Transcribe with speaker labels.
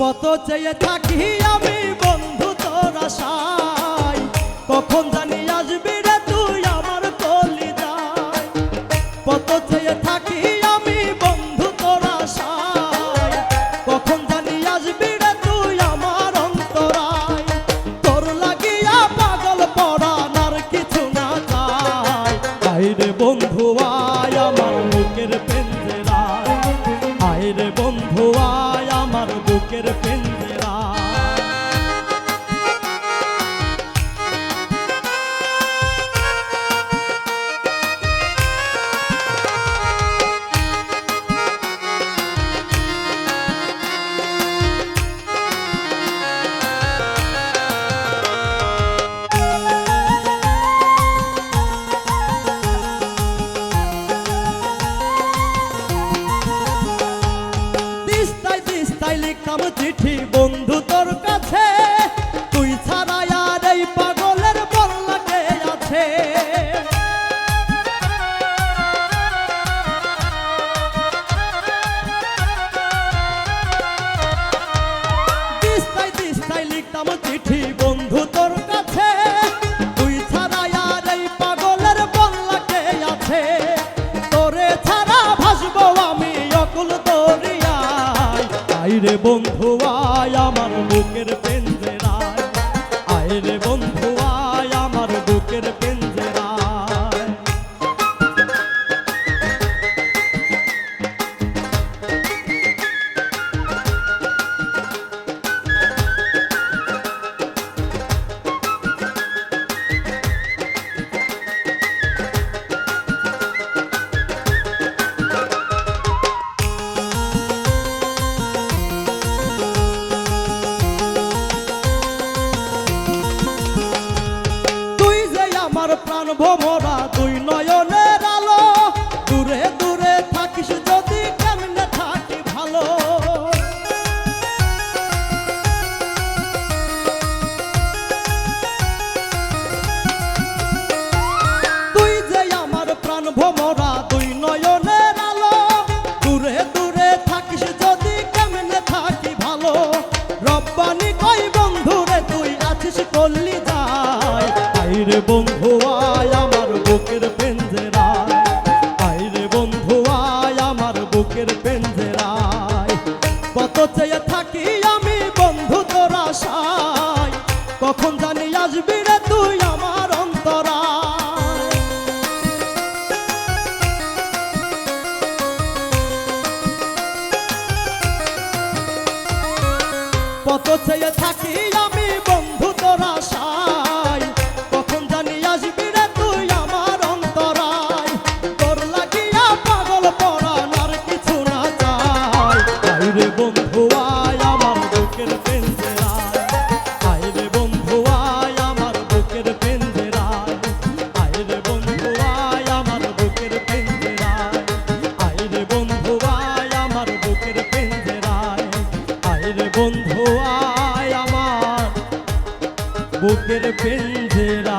Speaker 1: কত চেয়ে থাকি আমি বন্ধু তোর আশায়। কখন জানি আসবি দিস্তায় চিঠি, বন্ধু তোর কাছে। তুই ছাড়া আর এই পাগলের বল্লাকে আছে। তোরে ছাড়া ভাসবো আমি অকুল দরিয়ায়। আইরে বন্ধু, আয় আমার বুকের পেঞ্জেরায় আইরে প্রাণ ভোমরা দুই নয়নের আলো। দূরে দূরে থাকিস যদি কেমনে থাকি ভালো। তুই যে আমার প্রাণ ভোমরা দুই নয়নের আলো। দূরে দূরে থাকিস যদি কেমনে থাকি ভালো। রব্বানি কই বন্ধুরে, তুই আছিস করলি যায় আইরে বন্ধু কত চেয়ে থাকি আমি, বন্ধু তোর আশায়। কখন জানি আসবি রে তুই আমার অন্তরা কত চেয়ে থাকি আমি পাপের পিঞ্জিরা